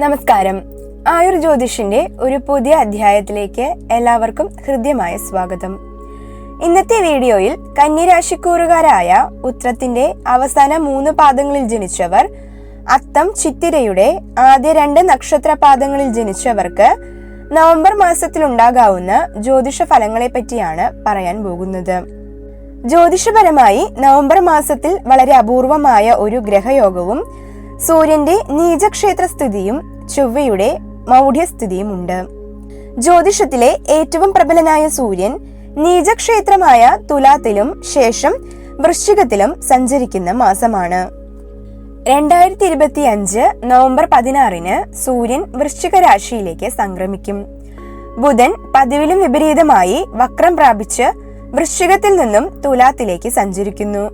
നമസ്കാരം. ആയുർ ജ്യോതിഷിന്റെ ഒരു പുതിയ അധ്യായത്തിലേക്ക് എല്ലാവർക്കും ഹൃദ്യമായ സ്വാഗതം. ഇന്നത്തെ വീഡിയോയിൽ കന്നിരാശിക്കൂറുകാരായ ഉത്രത്തിന്റെ അവസാന മൂന്ന് പാദങ്ങളിൽ ജനിച്ചവർ അത്തം ചിത്തിരയുടെ ആദ്യ രണ്ട് നക്ഷത്ര പാദങ്ങളിൽ ജനിച്ചവർക്ക് നവംബർ മാസത്തിൽ ഉണ്ടാകാവുന്ന ജ്യോതിഷ ഫലങ്ങളെ പറ്റിയാണ് പറയാൻ പോകുന്നത്. ജ്യോതിഷപരമായി നവംബർ മാസത്തിൽ വളരെ അപൂർവമായ ഒരു ഗ്രഹയോഗവും സൂര്യന്റെ നീചക്ഷേത്ര സ്ഥിതിയും ചൊവ്വയുടെ മൗഢ്യസ്ഥിതിയും ഉണ്ട് ജ്യോതിഷത്തിലെ ഏറ്റവും പ്രബലനായ സൂര്യൻ നീചക്ഷേത്രമായ തുലാത്തിലും ശേഷം വൃശ്ചികത്തിലും സഞ്ചരിക്കുന്ന മാസമാണ്. രണ്ടായിരത്തി ഇരുപത്തി അഞ്ച് നവംബർ പതിനാറിന് സൂര്യൻ വൃശ്ചിക രാശിയിലേക്ക് സംക്രമിക്കും. ബുധൻ പതിവിലും വിപരീതമായി വക്രം പ്രാപിച്ച് വൃശ്ചികത്തിൽ നിന്നും തുലാത്തിലേക്ക് സഞ്ചരിക്കുന്നു.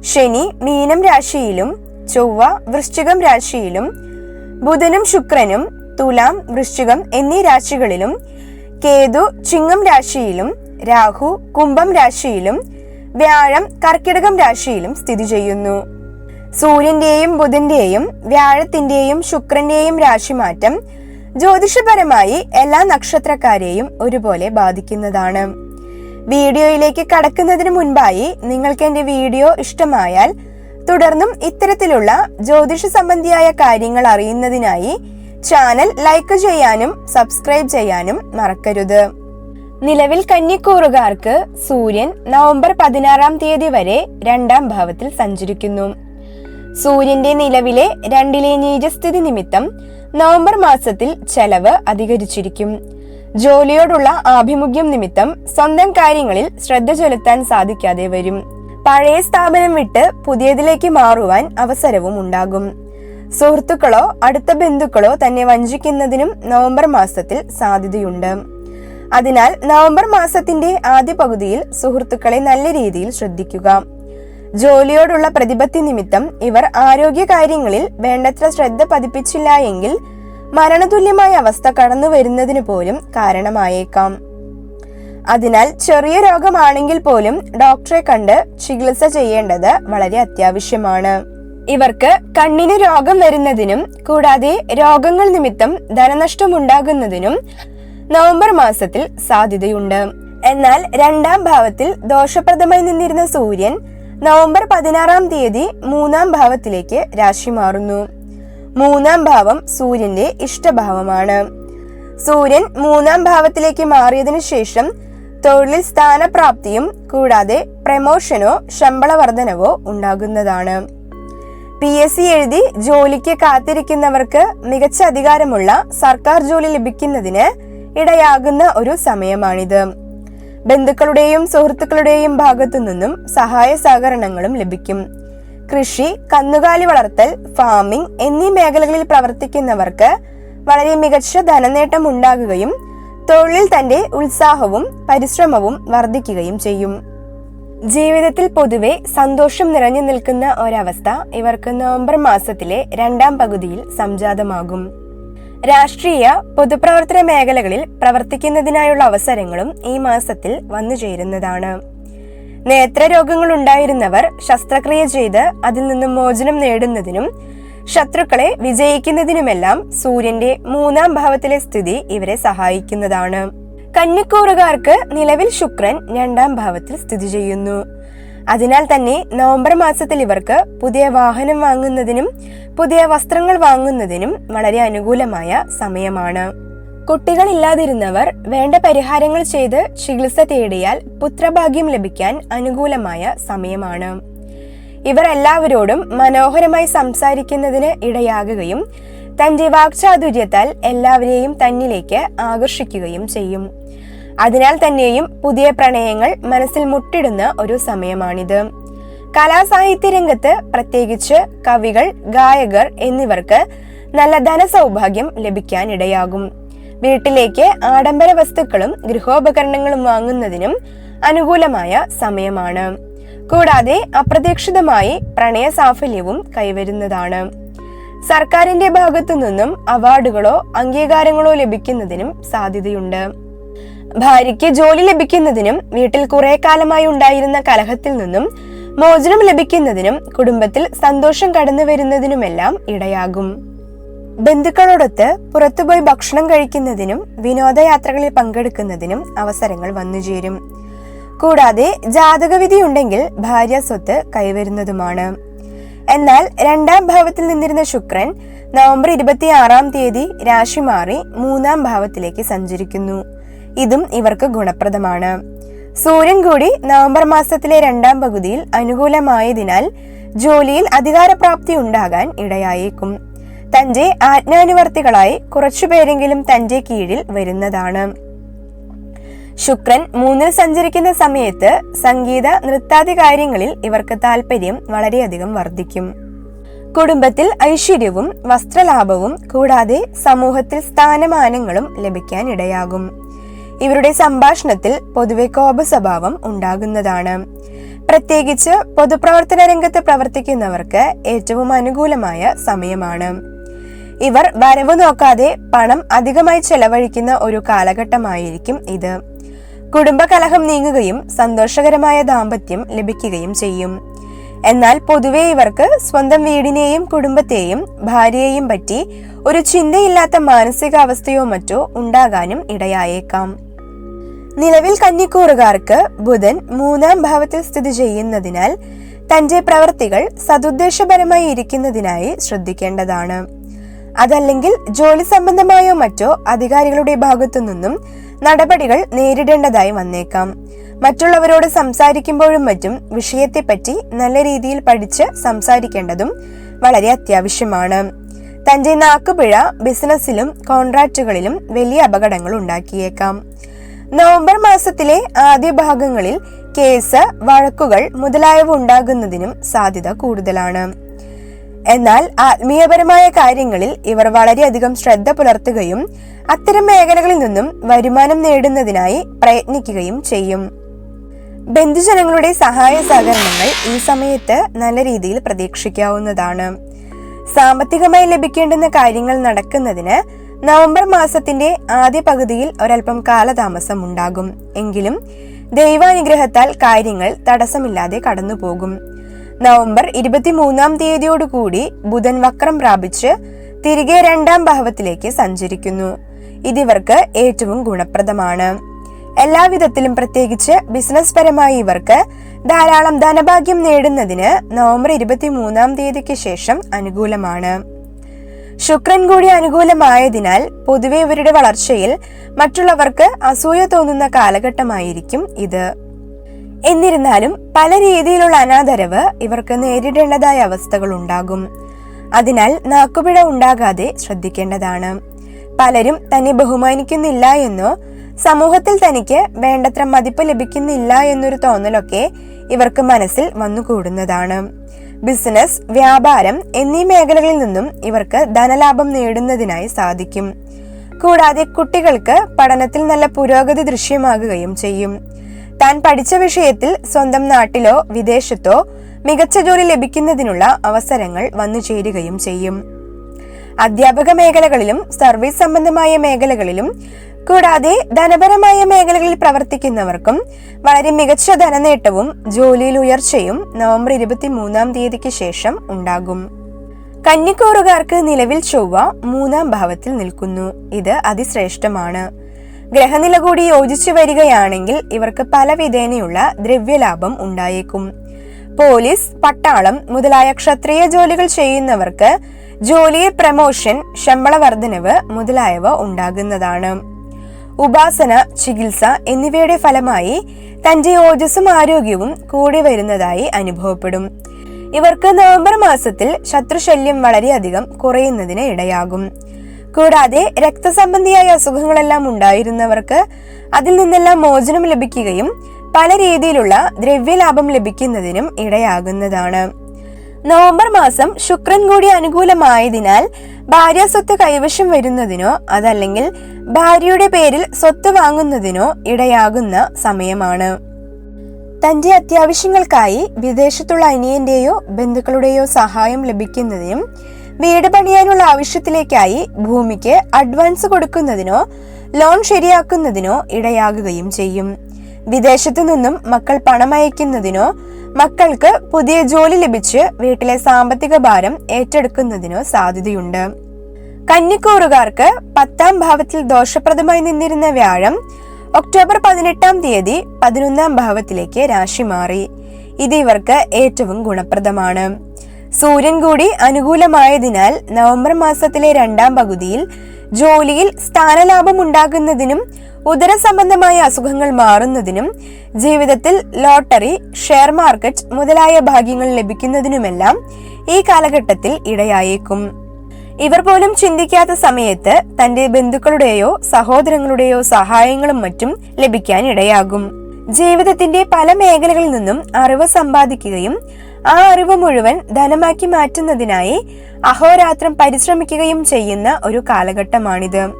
ശനി മീനം രാശിയിലും ചൊവ്വ വൃശ്ചികം രാശിയിലും ബുധനും ശുക്രനും തുലാം വൃശ്ചികം എന്നീ രാശികളിലും കേതു ചിങ്ങം രാശിയിലും രാഹു കുംഭം രാശിയിലും വ്യാഴം കർക്കിടകം രാശിയിലും സ്ഥിതി ചെയ്യുന്നു. സൂര്യന്റെയും ബുധന്റെയും വ്യാഴത്തിന്റെയും ശുക്രന്റെയും രാശിമാറ്റം ജ്യോതിഷപരമായി എല്ലാ നക്ഷത്രക്കാരെയും ഒരുപോലെ ബാധിക്കുന്നതാണ്. വീഡിയോയിലേക്ക് കടക്കുന്നതിന് മുൻപായി നിങ്ങൾക്ക് എന്റെ വീഡിയോ ഇഷ്ടമായാൽ തുടർന്നും ഇത്തരത്തിലുള്ള ജ്യോതിഷ സംബന്ധിയായ കാര്യങ്ങൾ അറിയുന്നതിനായി ചാനൽ ലൈക്ക് ചെയ്യാനും സബ്സ്ക്രൈബ് ചെയ്യാനും മറക്കരുത്. നിലവിൽ കന്നിക്കൂറുകാർക്ക് സൂര്യൻ നവംബർ പതിനാറാം തീയതി വരെ രണ്ടാം ഭാവത്തിൽ സഞ്ചരിക്കുന്നു. സൂര്യന്റെ നിലവിലെ രണ്ടിലെ നീചസ്ഥിതി നിമിത്തം നവംബർ മാസത്തിൽ ചെലവ് അധികരിച്ചിരിക്കും. ജോലിയോടുള്ള ആഭിമുഖ്യം നിമിത്തം സ്വന്തം കാര്യങ്ങളിൽ ശ്രദ്ധ ചെലുത്താൻ സാധിക്കാതെ വരും. പഴയ സ്ഥാപനം വിട്ട് പുതിയതിലേക്ക് മാറുവാൻ അവസരവും ഉണ്ടാകും. സുഹൃത്തുക്കളോ അടുത്ത ബന്ധുക്കളോ തന്നെ വഞ്ചിക്കുന്നതിനും നവംബർ മാസത്തിൽ സാധ്യതയുണ്ട്. അതിനാൽ നവംബർ മാസത്തിന്റെ ആദ്യ പകുതിയിൽ സുഹൃത്തുക്കളെ നല്ല രീതിയിൽ ശ്രദ്ധിക്കുക. ജോലിയോടുള്ള പ്രതിപത്തി നിമിത്തം ഇവർ ആരോഗ്യ കാര്യങ്ങളിൽ വേണ്ടത്ര ശ്രദ്ധ പതിപ്പിച്ചില്ല എങ്കിൽ മരണതുല്യമായ അവസ്ഥ കടന്നു വരുന്നതിന് പോലും കാരണമായേക്കാം. അതിനാൽ ചെറിയ രോഗമാണെങ്കിൽ പോലും ഡോക്ടറെ കണ്ട് ചികിത്സ ചെയ്യേണ്ടത് വളരെ അത്യാവശ്യമാണ്. ഇവർക്ക് കണ്ണിന് രോഗം വരുന്നതിനും കൂടാതെ രോഗങ്ങൾ നിമിത്തം ധനനഷ്ടമുണ്ടാകുന്നതിനും നവംബർ മാസത്തിൽ സാധ്യതയുണ്ട്. എന്നാൽ രണ്ടാം ഭാവത്തിൽ ദോഷപ്രദമായി നിന്നിരുന്ന സൂര്യൻ നവംബർ പതിനാറാം തീയതി മൂന്നാം ഭാവത്തിലേക്ക് രാശി മാറുന്നു. മൂന്നാം ഭാവം സൂര്യന്റെ ഇഷ്ടഭാവമാണ്. സൂര്യൻ മൂന്നാം ഭാവത്തിലേക്ക് മാറിയതിനു ശേഷം തൊഴിലിൽ സ്ഥാനപ്രാപ്തിയും കൂടാതെ പ്രമോഷനോ ശമ്പള വർധനവോ ഉണ്ടാകുന്നതാണ്. പി എസ് സി എഴുതി ജോലിക്ക് കാത്തിരിക്കുന്നവർക്ക് മികച്ച അധികാരമുള്ള സർക്കാർ ജോലി ലഭിക്കുന്നതിന് ഇടയാകുന്ന ഒരു സമയമാണിത്. ബന്ധുക്കളുടെയും സുഹൃത്തുക്കളുടെയും ഭാഗത്തു നിന്നും സഹായ സഹകരണങ്ങളും ലഭിക്കും. കൃഷി കന്നുകാലി വളർത്തൽ ഫാമിംഗ് എന്നീ മേഖലകളിൽ പ്രവർത്തിക്കുന്നവർക്ക് വളരെ മികച്ച ധനനേട്ടം ഉണ്ടാകുകയും തൊഴിലിൽ തന്റെ ഉത്സാഹവും പരിശ്രമവും വർദ്ധിക്കുകയും ചെയ്യും. ജീവിതത്തിൽ പൊതുവെ സന്തോഷം നിറഞ്ഞു നിൽക്കുന്ന ഒരവസ്ഥ ഇവർക്ക് നവംബർ മാസത്തിലെ രണ്ടാം പകുതിയിൽ സംജാതമാകും. രാഷ്ട്രീയ പൊതുപ്രവർത്തന മേഖലകളിൽ പ്രവർത്തിക്കുന്നതിനായുള്ള അവസരങ്ങളും ഈ മാസത്തിൽ വന്നു ചേരുന്നതാണ്. നേത്രരോഗങ്ങൾ ഉണ്ടായിരുന്നവർ ശസ്ത്രക്രിയ ചെയ്ത് അതിൽ നിന്നും മോചനം നേടുന്നതിനും ശത്രുക്കളെ വിജയിക്കുന്നതിനുമെല്ലാം സൂര്യന്റെ മൂന്നാം ഭാവത്തിലെ സ്ഥിതി ഇവരെ സഹായിക്കുന്നതാണ്. കന്നിക്കൂറുകാർക്ക് നിലവിൽ ശുക്രൻ രണ്ടാം ഭാവത്തിൽ സ്ഥിതി ചെയ്യുന്നു. അതിനാൽ തന്നെ നവംബർ മാസത്തിൽ ഇവർക്ക് പുതിയ വാഹനം വാങ്ങുന്നതിനും പുതിയ വസ്ത്രങ്ങൾ വാങ്ങുന്നതിനും വളരെ അനുകൂലമായ സമയമാണ്. കുട്ടികൾ ഇല്ലാതിരുന്നവർ വേണ്ട പരിഹാരങ്ങൾ ചെയ്ത് ചികിത്സ തേടിയാൽ പുത്രഭാഗ്യം ലഭിക്കാൻ അനുകൂലമായ സമയമാണ്. ഇവർ എല്ലാവരോടും മനോഹരമായി സംസാരിക്കുന്നതിന് ഇടയാകുകയും തന്റെ വാക്ചാതുര്യത്താൽ എല്ലാവരെയും തന്നിലേക്ക് ആകർഷിക്കുകയും ചെയ്യും. അതിനാൽ തന്നെയും പുതിയ പ്രണയങ്ങൾ മനസ്സിൽ മുട്ടിടുന്ന ഒരു സമയമാണിത്. കലാസാഹിത്യ രംഗത്ത് പ്രത്യേകിച്ച് കവികൾ ഗായകർ എന്നിവർക്ക് നല്ല ധനസൗഭാഗ്യം ലഭിക്കാൻ ഇടയാകും വീട്ടിലേക്ക് ആഡംബര വസ്തുക്കളും ഗൃഹോപകരണങ്ങളും വാങ്ങുന്നതിനും അനുകൂലമായ സമയമാണ്. കൂടാതെ അപ്രതീക്ഷിതമായി പ്രണയ സാഫല്യവും കൈവരുന്നതാണ്. സർക്കാരിന്റെ ഭാഗത്തു നിന്നും അവാർഡുകളോ അംഗീകാരങ്ങളോ ലഭിക്കുന്നതിനും സാധ്യതയുണ്ട്. ഭാര്യയ്ക്ക് ജോലി ലഭിക്കുന്നതിനും വീട്ടിൽ കുറെ കാലമായി ഉണ്ടായിരുന്ന കലഹത്തിൽ നിന്നും മോചനം ലഭിക്കുന്നതിനും കുടുംബത്തിൽ സന്തോഷം കടന്നു വരുന്നതിനുമെല്ലാം ഇടയാകും. ബന്ധുക്കളോടൊത്ത് പുറത്തുപോയി ഭക്ഷണം കഴിക്കുന്നതിനും വിനോദയാത്രകളിൽ പങ്കെടുക്കുന്നതിനും അവസരങ്ങൾ വന്നുചേരും. കൂടാതെ ജാതകവിധി ഉണ്ടെങ്കിൽ ഭാര്യ സ്വത്ത് കൈവരുന്നതുമാണ്. എന്നാൽ രണ്ടാം ഭാവത്തിൽ നിന്നിരുന്ന ശുക്രൻ നവംബർ ഇരുപത്തി ആറാം തീയതി രാശി മാറി മൂന്നാം ഭാവത്തിലേക്ക് സഞ്ചരിക്കുന്നു. ഇതും ഇവർക്ക് ഗുണപ്രദമാണ്. സൂര്യൻ കൂടി നവംബർ മാസത്തിലെ രണ്ടാം പകുതിയിൽ അനുകൂലമായതിനാൽ ജോലിയിൽ അധികാരപ്രാപ്തി ഉണ്ടാകാൻ ഇടയായേക്കും. തന്റെ ആജ്ഞാനുവർത്തികളായി കുറച്ചുപേരെങ്കിലും തന്റെ കീഴിൽ വരുന്നതാണ്. ശുക്രൻ മൂന്നിൽ സഞ്ചരിക്കുന്ന സമയത്ത് സംഗീത നൃത്താദി കാര്യങ്ങളിൽ ഇവർക്ക് താല്പര്യം വളരെയധികം വർദ്ധിക്കും. കുടുംബത്തിൽ ഐശ്വര്യവും വസ്ത്രലാഭവും കൂടാതെ സമൂഹത്തിൽ സ്ഥാനമാനങ്ങളും ലഭിക്കാൻ ഇടയാകും. ഇവരുടെ സംഭാഷണത്തിൽ പൊതുവെ കോപസ്വഭാവം ഉണ്ടാകുന്നതാണ്. പ്രത്യേകിച്ച് പൊതുപ്രവർത്തന രംഗത്ത് പ്രവർത്തിക്കുന്നവർക്ക് ഏറ്റവും അനുകൂലമായ സമയമാണ്. ഇവർ വരവ് നോക്കാതെ പണം അധികമായി ചെലവഴിക്കുന്ന ഒരു കാലഘട്ടമായിരിക്കും ഇത്. കുടുംബകലഹം നീങ്ങുകയും സന്തോഷകരമായ ദാമ്പത്യം ലഭിക്കുകയും ചെയ്യും. എന്നാൽ പൊതുവെ ഇവർക്ക് സ്വന്തം വീടിനെയും കുടുംബത്തെയും ഭാര്യയെയും പറ്റി ഒരു ചിന്തയില്ലാത്ത മാനസികാവസ്ഥയോ മറ്റോ ഉണ്ടാകാനും ഇടയായേക്കാം. നിലവിൽ കന്നിക്കൂറുകാർക്ക് ബുധൻ മൂന്നാം ഭാവത്തിൽ സ്ഥിതി ചെയ്യുന്നതിനാൽ തന്റെ പ്രവൃത്തികൾ സതുദ്ദേശപരമായി ഇരിക്കുന്നതിനായി ശ്രദ്ധിക്കേണ്ടതാണ്. അതല്ലെങ്കിൽ ജോലി സംബന്ധമായോ മറ്റോ അധികാരികളുടെ ഭാഗത്തു നിന്നും നടപടികൾ നേരിടേണ്ടതായി വന്നേക്കാം. മറ്റുള്ളവരോട് സംസാരിക്കുമ്പോഴും മറ്റും വിഷയത്തെപ്പറ്റി നല്ല രീതിയിൽ പഠിച്ച് സംസാരിക്കേണ്ടതും വളരെ അത്യാവശ്യമാണ്. തന്റെ നാക്കുപിഴ ബിസിനസ്സിലും കോൺട്രാക്റ്റുകളിലും വലിയ അപകടങ്ങൾ ഉണ്ടാക്കിയേക്കാം. നവംബർ മാസത്തിലെ ആദ്യ ഭാഗങ്ങളിൽ കേസ് വഴക്കുകൾ മുതലായവ ഉണ്ടാകുന്നതിനും സാധ്യത കൂടുതലാണ്. എന്നാൽ ആത്മീയപരമായ കാര്യങ്ങളിൽ ഇവർ വളരെയധികം ശ്രദ്ധ പുലർത്തുകയും അത്തരം മേഖലകളിൽ നിന്നും വരുമാനം നേടുന്നതിനായി പ്രയത്നിക്കുകയും ചെയ്യും. ബന്ധുജനങ്ങളുടെ സഹായ സഹകരണങ്ങൾ ഈ സമയത്ത് നല്ല രീതിയിൽ പ്രതീക്ഷിക്കാവുന്നതാണ്. സാമ്പത്തികമായി ലഭിക്കേണ്ടുന്ന കാര്യങ്ങൾ നടക്കുന്നതിന് നവംബർ മാസത്തിന്റെ ആദ്യ പകുതിയിൽ ഒരൽപ്പം കാലതാമസം ഉണ്ടാകും. എങ്കിലും ദൈവാനുഗ്രഹത്താൽ കാര്യങ്ങൾ തടസ്സമില്ലാതെ കടന്നുപോകും. നവംബർ ഇരുപത്തിമൂന്നാം തീയതിയോടുകൂടി ബുധൻ വക്രം പ്രാപിച്ച് തിരികെ രണ്ടാം ഭാവത്തിലേക്ക് സഞ്ചരിക്കുന്നു. ഇതിവർക്ക് ഏറ്റവും ഗുണപ്രദമാണ്. എല്ലാവിധത്തിലും പ്രത്യേകിച്ച് ബിസിനസ് പരമായി ഇവർക്ക് ധാരാളം ധനഭാഗ്യം നേടുന്നതിന് നവംബർ ഇരുപത്തിമൂന്നാം തീയതിക്ക് ശേഷം അനുകൂലമാണ്. ശുക്രൻ കൂടി അനുകൂലമായതിനാൽ പൊതുവെ ഇവരുടെ വളർച്ചയിൽ മറ്റുള്ളവർക്ക് അസൂയ തോന്നുന്ന കാലഘട്ടമായിരിക്കും ഇത്. എന്നിരുന്നാലും പല രീതിയിലുള്ള അനാദരവ് ഇവർക്ക് നേരിടേണ്ടതായ അവസ്ഥകൾ ഉണ്ടാകും. അതിനാൽ നാക്കുപിഴ ഉണ്ടാകാതെ ശ്രദ്ധിക്കേണ്ടതാണ്. പലരും തന്നെ ബഹുമാനിക്കുന്നില്ല എന്നോ സമൂഹത്തിൽ തനിക്ക് വേണ്ടത്ര മതിപ്പ് ലഭിക്കുന്നില്ല എന്നൊരു തോന്നലൊക്കെ ഇവർക്ക് മനസ്സിൽ വന്നുകൂടുന്നതാണ്. ബിസിനസ് വ്യാപാരം എന്നീ മേഖലകളിൽ നിന്നും ഇവർക്ക് ധനലാഭം നേടുന്നതിനായി സാധിക്കും. കൂടാതെ കുട്ടികൾക്ക് പഠനത്തിൽ നല്ല പുരോഗതി ദൃശ്യമാകുകയും ചെയ്യും. താൻ പഠിച്ച വിഷയത്തിൽ സ്വന്തം നാട്ടിലോ വിദേശത്തോ മികച്ച ജോലി ലഭിക്കുന്നതിനുള്ള അവസരങ്ങൾ വന്നു ചേരുകയും ചെയ്യും. അധ്യാപക മേഖലകളിലും സർവീസ് സംബന്ധമായ മേഖലകളിലും കൂടാതെ ധനപരമായ മേഖലകളിൽ പ്രവർത്തിക്കുന്നവർക്കും വളരെ മികച്ച ധനനേട്ടവും ജോലിയിൽ ഉയർച്ചയും നവംബർ ഇരുപത്തി മൂന്നാം തീയതിക്ക് ശേഷം ഉണ്ടാകും. കന്നിക്കോറുകാർക്ക് നിലവിൽ ചൊവ്വ മൂന്നാം ഭാവത്തിൽ നിൽക്കുന്നു. ഇത് അതിശ്രേഷ്ഠമാണ്. ഗ്രഹനില കൂടി യോജിച്ചു വരികയാണെങ്കിൽ ഇവർക്ക് പല വിധേനയുള്ള ദ്രവ്യലാഭം ഉണ്ടായേക്കും. പോലീസ് പട്ടാളം മുതലായ ക്ഷത്രിയ ജോലികൾ ചെയ്യുന്നവർക്ക് ജോലിയിൽ പ്രമോഷൻ ശമ്പള വർധനവ് മുതലായവ ഉണ്ടാകുന്നതാണ്. ഉപാസന ചികിത്സ എന്നിവയുടെ ഫലമായി തന്റെ ഓജസ്സും ആരോഗ്യവും കൂടി വരുന്നതായി അനുഭവപ്പെടും. ഇവർക്ക് നവംബർ മാസത്തിൽ ശത്രുശല്യം വളരെയധികം കുറയുന്നതിന് ഇടയാകും. കൂടാതെ രക്തസംബന്ധിയായ അസുഖങ്ങളെല്ലാം ഉണ്ടായിരുന്നവർക്ക് അതിൽ നിന്നെല്ലാം മോചനം ലഭിക്കുകയും പല രീതിയിലുള്ള ദ്രവ്യലാഭം ലഭിക്കുന്നതിനും ഇടയാകുന്നതാണ്. നവംബർ മാസം ശുക്രൻ കൂടി അനുകൂലമായതിനാൽ ഭാര്യ സ്വത്ത് കൈവശം വരുന്നതിനോ അതല്ലെങ്കിൽ ഭാര്യയുടെ പേരിൽ സ്വത്ത് വാങ്ങുന്നതിനോ ഇടയാകുന്ന സമയമാണ്. തന്റെ അത്യാവശ്യങ്ങൾക്കായി വിദേശത്തുള്ള അനിയന്റെയോ ബന്ധുക്കളുടെയോ സഹായം ലഭിക്കുന്നതിനും വീട് പണിയാനുള്ള ആവശ്യത്തിലേക്കായി ഭൂമിക്ക് അഡ്വാൻസ് കൊടുക്കുന്നതിനോ ലോൺ ശരിയാക്കുന്നതിനോ ഇടയാകുകയും ചെയ്യും. വിദേശത്തു നിന്നും മക്കൾ പണം അയക്കുന്നതിനോ മക്കൾക്ക് പുതിയ ജോലി ലഭിച്ച് വീട്ടിലെ സാമ്പത്തിക ഭാരം ഏറ്റെടുക്കുന്നതിനോ സാധ്യതയുണ്ട്. കന്നിക്കൂറുകാർക്ക് പത്താം ഭാവത്തിൽ ദോഷപ്രദമായി നിന്നിരുന്ന വ്യാഴം ഒക്ടോബർ പതിനെട്ടാം തീയതി പതിനൊന്നാം ഭാവത്തിലേക്ക് രാശി മാറി. ഇത് ഇവർക്ക് ഏറ്റവും ഗുണപ്രദമാണ്. സൂര്യൻ കൂടി അനുകൂലമായതിനാൽ നവംബർ മാസത്തിലെ രണ്ടാം പകുതിയിൽ ജോലിയിൽ സ്ഥാനലാഭം ഉണ്ടാകുന്നതിനും ഉദര സംബന്ധമായ അസുഖങ്ങൾ മാറുന്നതിനും ജീവിതത്തിൽ ലോട്ടറി ഷെയർ മാർക്കറ്റ് മുതലായ ഭാഗ്യങ്ങൾ ലഭിക്കുന്നതിനുമെല്ലാം ഈ കാലഘട്ടത്തിൽ ഇടയായേക്കും. ഇവർ പോലും ചിന്തിക്കാത്ത സമയത്ത് തന്റെ ബന്ധുക്കളുടെയോ സഹോദരങ്ങളുടെയോ സഹായങ്ങളും മറ്റും ലഭിക്കാൻ ഇടയാകും. ജീവിതത്തിന്റെ പല മേഖലകളിൽ നിന്നും അറിവ് സമ്പാദിക്കുകയും ആ അറിവ് മുഴുവൻ ധനമാക്കി മാറ്റുന്നതിനായി അഹോരാത്രം പരിശ്രമിക്കുകയും ചെയ്യുന്ന ഒരു കാലഘട്ടമാണിത്.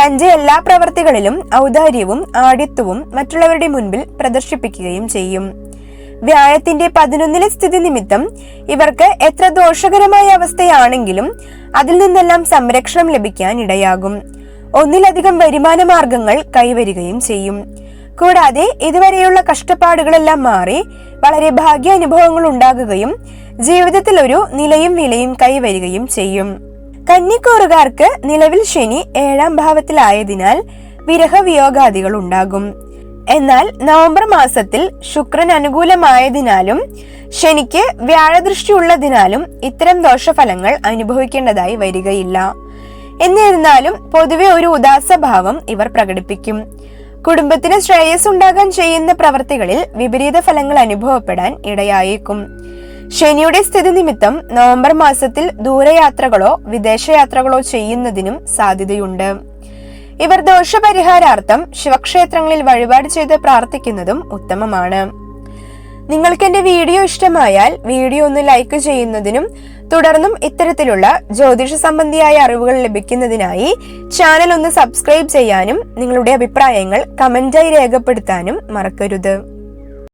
തന്റെ എല്ലാ പ്രവർത്തികളിലും ഔദാര്യവും ആഢ്യത്വവും മറ്റുള്ളവരുടെ മുൻപിൽ പ്രദർശിപ്പിക്കുകയും ചെയ്യും. വ്യാഴത്തിന്റെ പതിനൊന്നിലെ സ്ഥിതി നിമിത്തം ഇവർക്ക് എത്ര ദോഷകരമായ അവസ്ഥയാണെങ്കിലും അതിൽ നിന്നെല്ലാം സംരക്ഷണം ലഭിക്കാൻ ഇടയാകും. ഒന്നിലധികം വരുമാന മാർഗങ്ങൾ കൈവരികയും ചെയ്യും. കൂടാതെ ഇതുവരെയുള്ള കഷ്ടപ്പാടുകളെല്ലാം മാറി വളരെ ഭാഗ്യാനുഭവങ്ങൾ ഉണ്ടാകുകയും ജീവിതത്തിൽ ഒരു നിലയും വിലയും കൈവരികയും ചെയ്യും. കന്നിക്കൂറുകാർക്ക് നിലവിൽ ശനി ഏഴാം ഭാവത്തിലായതിനാൽ വിരഹവിയോഗാദികൾ ഉണ്ടാകും. എന്നാൽ നവംബർ മാസത്തിൽ ശുക്രൻ അനുകൂലമായതിനാലും ശനിക്ക് വ്യാഴദൃഷ്ടി ഉള്ളതിനാലും ഇത്തരം ദോഷഫലങ്ങൾ അനുഭവിക്കേണ്ടതായി വരികയില്ല. എന്നിരുന്നാലും പൊതുവെ ഒരു ഉദാസഭാവം ഇവർ പ്രകടിപ്പിക്കും. കുടുംബത്തിന് ശ്രേയസ് ഉണ്ടാകാൻ ചെയ്യുന്ന പ്രവർത്തികളിൽ വിപരീത ഫലങ്ങൾ അനുഭവപ്പെടാൻ ഇടയായേക്കും. ശനിയുടെ സ്ഥിതി നിമിത്തം നവംബർ മാസത്തിൽ ദൂരയാത്രകളോ വിദേശയാത്രകളോ ചെയ്യുന്നതിനും സാധ്യതയുണ്ട്. ഇവർ ദോഷപരിഹാരാർത്ഥം ശിവക്ഷേത്രങ്ങളിൽ വഴിപാട് ചെയ്ത് പ്രാർത്ഥിക്കുന്നതും ഉത്തമമാണ്. നിങ്ങൾക്ക് എന്റെ വീഡിയോ ഇഷ്ടമായാൽ വീഡിയോ ഒന്ന് ലൈക്ക് ചെയ്യുന്നതിനും തുടർന്നും ഇത്തരത്തിലുള്ള ജ്യോതിഷ സംബന്ധിയായ അറിവുകൾ ലഭിക്കുന്നതിനായി ചാനൽ ഒന്ന് സബ്സ്ക്രൈബ് ചെയ്യാനും നിങ്ങളുടെ അഭിപ്രായങ്ങൾ കമന്റായി രേഖപ്പെടുത്താനും മറക്കരുത്.